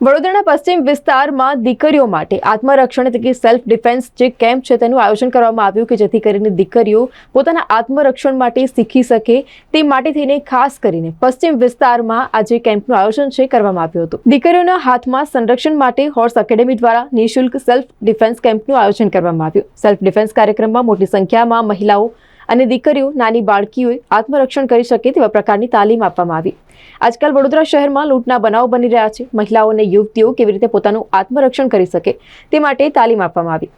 વડોદરાના પશ્ચિમ વિસ્તારમાં દીકરીઓ માટે આત્મરક્ષણ એટલે કે સેલ્ફ ડિફેન્સ જે કેમ્પ છે તેનું આયોજન કરવામાં આવ્યું કે જેથી કરીને દીકરીઓ પોતાના આત્મરક્ષણ માટે શીખી શકે તે માટે થઈને ખાસ કરીને પશ્ચિમ વિસ્તારમાં આ જે કેમ્પનું આયોજન છે કરવામાં આવ્યું હતું. દીકરીઓના હાથમાં સંરક્ષણ માટે હોર્સ એકેડેમી દ્વારા નિઃશુલ્ક સેલ્ફ ડિફેન્સ કેમ્પનું આયોજન કરવામાં આવ્યું. સેલ્ફ ડિફેન્સ કાર્યક્રમમાં મોટી સંખ્યામાં મહિલાઓ અને દીકરીઓ, નાની બાળકીઓએ આત્મરક્ષણ કરી શકે તેવા પ્રકારની તાલીમ આપવામાં આવી. આજકાલ વડોદરા શહેરમાં લૂંટના બનાવ બની રહ્યા છે. મહિલાઓ અને યુવતીઓ કેવી રીતે પોતાનું આત્મરક્ષણ કરી શકે તે માટે તાલીમ આપવામાં આવી.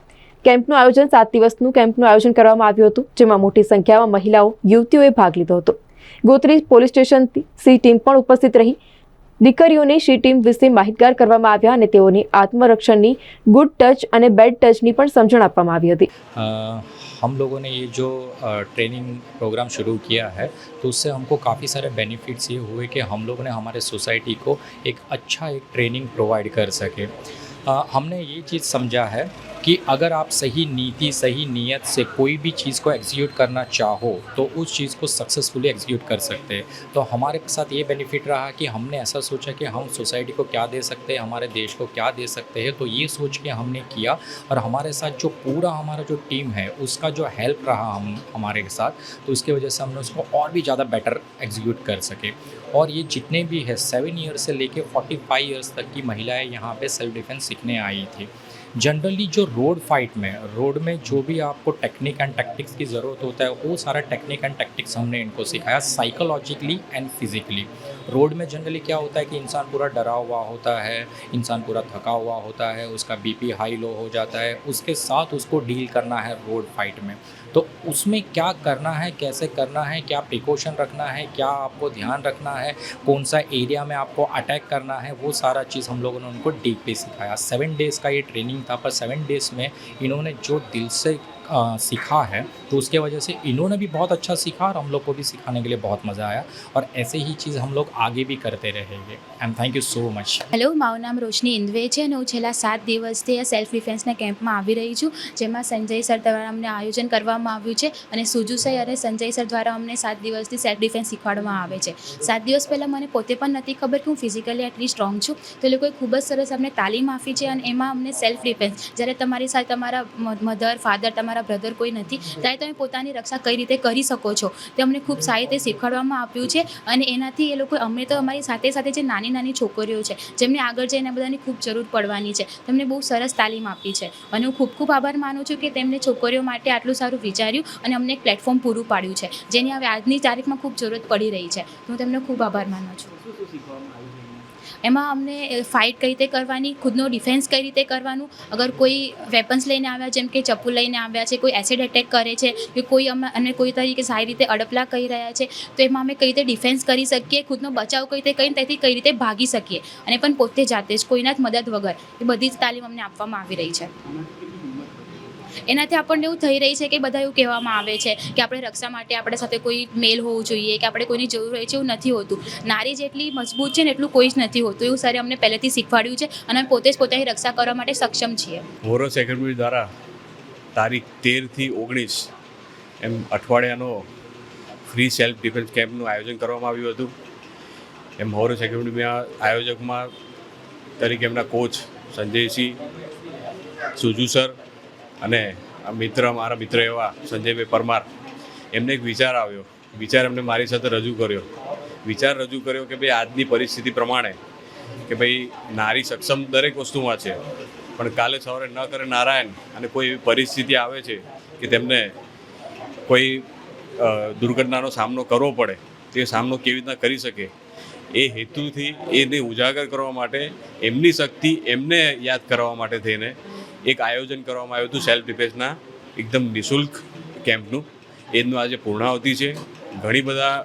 કેમ્પનું આયોજન સાત દિવસનું કેમ્પનું આયોજન કરવામાં આવ્યું હતું, જેમાં મોટી સંખ્યામાં મહિલાઓ, યુવતીઓએ ભાગ લીધો હતો. ગોત્રી પોલીસ સ્ટેશનથી સી ટીમ પણ ઉપસ્થિત રહી. દીકરીઓને સી ટીમ વિશે માહિતગાર કરવામાં આવ્યા અને તેઓની આત્મરક્ષણની ગુડ ટચ અને બેડ ટચની પણ સમજણ આપવામાં આવી હતી. हम लोगों ने ये जो ट्रेनिंग प्रोग्राम शुरू किया है तो उससे हमको काफ़ी सारे बेनिफिट्स ये हुए कि हम लोगों ने हमारे सोसाइटी को एक अच्छा एक ट्रेनिंग प्रोवाइड कर सके। हमने ये चीज़ समझा है कि अगर आप सही नीति, सही नीयत से कोई भी चीज़ को एग्जीक्यूट करना चाहो तो उस चीज़ को सक्सेसफुली एग्जीक्यूट कर सकते हैं। तो हमारे साथ ये बेनिफिट रहा कि हमने ऐसा सोचा कि हम सोसाइटी को क्या दे सकते हैं, हमारे देश को क्या दे सकते हैं तो ये सोच के हमने किया और हमारे साथ जो पूरा हमारा जो टीम है, उसका जो हेल्प रहा हम, हमारे साथ तो इसकी वजह से हमने उसको और भी ज़्यादा बेटर एग्जीक्यूट कर सके। और ये जितने भी है सेवन ईयर से लेके फोर्टी फाइव ईयर्स तक की महिलाएँ यहाँ पे सेल्फ डिफेंस सीखने आई थी। जनरली जो रोड फाइट में रोड में जो भी आपको टेक्निक एंड टैक्टिक्स की ज़रूरत होता है, वो सारा टेक्निक एंड टैक्टिक्स हमने इनको सिखाया साइकोलॉजिकली एंड फिजिकली रोड में जनरली क्या होता है कि इंसान पूरा डरा हुआ होता है, इंसान पूरा थका हुआ होता है, उसका बीपी हाई लो हो जाता है, उसके साथ उसको डील करना है रोड फाइट में. तो उसमें क्या करना है, कैसे करना है, क्या प्रिकॉशन रखना है, क्या आपको ध्यान रखना है, कौन सा एरिया में आपको अटैक करना है, वो सारा चीज़ हम लोगों ने उनको डीपली सिखाया। सेवन डेज़ का ये ट्रेनिंग था, पर सेवन डेज़ में इन्होंने जो दिल से सीखा है तो उसके वजह से इन्होंने भी बहुत अच्छा सीखा और हम लोग को भी सिखाने के लिए बहुत मज़ा आया और ऐसे ही चीज़ हम लोग आगे भी करते रहेंगे and thank you so much hello મારું નામ રોશની ઇન્દવે છે અને હું છેલ્લા સાત દિવસથી આ સેલ્ફ ડિફેન્સના કેમ્પમાં આવી રહી છું જેમાં સંજય સર દ્વારા અમને આયોજન કરવામાં આવ્યું છે અને સુજુસઈ અને સંજય સર દ્વારા અમને સાત દિવસથી સેલ્ફ ડિફેન્સ શીખવાડવામાં આવે છે સાત દિવસ પહેલાં મને પોતે પણ નથી ખબર કે હું ફિઝિકલી આટલી સ્ટ્રોંગ છું તો એ લોકોએ ખૂબ જ સરસ અમને તાલીમ આપી છે અને એમાં અમને સેલ્ફ ડિફેન્સ જ્યારે તમારી સાથે તમારા મધર ફાધર તમારા બ્રધર કોઈ નથી. ત્યારે તમે પોતાની રક્ષા કઈ રીતે કરી શકો છો? તે અમને ખૂબ સારી રીતે શીખવાડવામાં આપ્યું છે અને એનાથી એ લોકો અમને તો અમારી સાથે સાથે જે નાની નાની છોકરીઓ છે, જેમને આગળ જઈને બધાની ખૂબ જરૂર પડવાની છે, તેમને બહુ સરસ તાલીમ આપી છે. અને હું ખૂબ ખૂબ આભાર માનું છું કે તેમને છોકરીઓ માટે આટલું સારું વિચાર્યું અને અમને એક પ્લેટફોર્મ પૂરું પાડ્યું છે, જેની હવે આજની તારીખમાં ખૂબ જરૂરત પડી રહી છે. હું તેમને ખૂબ આભાર માનું છું? એમાં અમને ફાઇટ કઈ રીતે કરવાની, ખુદનો ડિફેન્સ કઈ રીતે કરવાનું, અગર કોઈ વેપન્સ લઈને આવ્યા, જેમ કે ચપ્પુ લઈને આવ્યા છે, કોઈ એસિડ અટેક કરે છે, કે કોઈ અમે અને કોઈ તરીકે સારી રીતે અડપલા કરી રહ્યા છે, તો એમાં અમે કઈ રીતે ડિફેન્સ કરી શકીએ, ખુદનો બચાવ કઈ રીતે કરીને તેથી કઈ રીતે ભાગી શકીએ, અને પણ પોતે જાતે જ કોઈના જ મદદ વગર એ બધી જ તાલીમ અમને આપવામાં આવી રહી છે. એનાથી આપણને એવું થઈ રહી છે કે બધા એવું કહેવામાં આવે છે કે આપણે રક્ષા માટે આપણે સાથે કોઈ મેલ હોવું જોઈએ, કે આપણે કોઈની જરૂર હોય છે એવું નથી હોતું. નારી જેટલી મજબૂત છે ને એટલું કોઈ જ નથી હોતું. એવું સરે અમને પહેલેથી શીખવાડ્યું છે અને અમે પોતે જ પોતાની રક્ષા કરવા માટે સક્ષમ છીએ. હોરસ એકેડમી દ્વારા તારીખ તેરથી ઓગણીસ એમ અઠવાડિયાનો ફ્રી સેલ્ફ ડિફેન્સ કેમ્પનું આયોજન કરવામાં આવ્યું હતું. એમ હોરસ એકેડમીના આયોજકમાં તરીકે એમના કોચ સંજયસિંહ, સુજુ સર અને આ મિત્ર, મારા મિત્ર એવા સંજયભાઈ પરમાર, એમને એક વિચાર આવ્યો. વિચાર એમને મારી સાથે રજૂ કર્યો. વિચાર રજૂ કર્યો કે ભાઈ આજની પરિસ્થિતિ પ્રમાણે કે ભાઈ નારી સક્ષમ દરેક વસ્તુમાં છે, પણ કાલે સવારે ન કરે નારાયણ અને કોઈ એવી પરિસ્થિતિ આવે છે કે તેમને કોઈ દુર્ઘટનાનો સામનો કરવો પડે, તે સામનો કેવી રીતના કરી શકે? એ હેતુથી એને ઉજાગર કરવા માટે, એમની શક્તિ એમને યાદ કરવા માટે થઈને એક આયોજન કરવામાં આવ્યું હતું સેલ્ફ ડિફેન્સના એકદમ નિઃશુલ્ક કેમ્પનું. એનું આજે પૂર્ણાવતિ છે. ઘણી બધા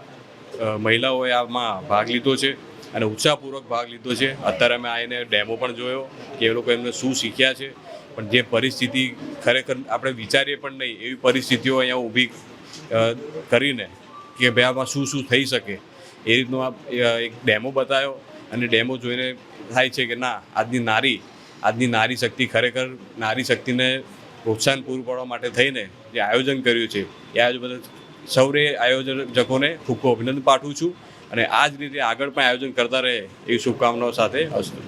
મહિલાઓએ આમાં ભાગ લીધો છે અને ઉત્સાહપૂર્વક ભાગ લીધો છે. અત્યારે અમે આવીને ડેમો પણ જોયો કે એ લોકો એમને શું શીખ્યા છે. પણ જે પરિસ્થિતિ ખરેખર આપણે વિચારીએ પણ નહીં, એવી પરિસ્થિતિઓ અહીંયા ઊભી કરીને કે ભાઈ આમાં શું શું થઈ શકે. એ રીતનો આ એક ડેમો બતાવ્યો અને ડેમો જોઈને થાય છે કે ના, આજની નારી આજની નારી શક્તિ ખરેખર નારી શક્તિને પ્રોત્સાહન પૂરું પાડવા માટે થઈને જે આયોજન કર્યું છે, એ આજ બધા સૌરે આયોજકોને ખૂબ ખૂબ અભિનંદન પાઠવું છું અને આ જ રીતે આગળ પણ આયોજન કરતા રહે એવી શુભકામનાઓ સાથે અસ્તુ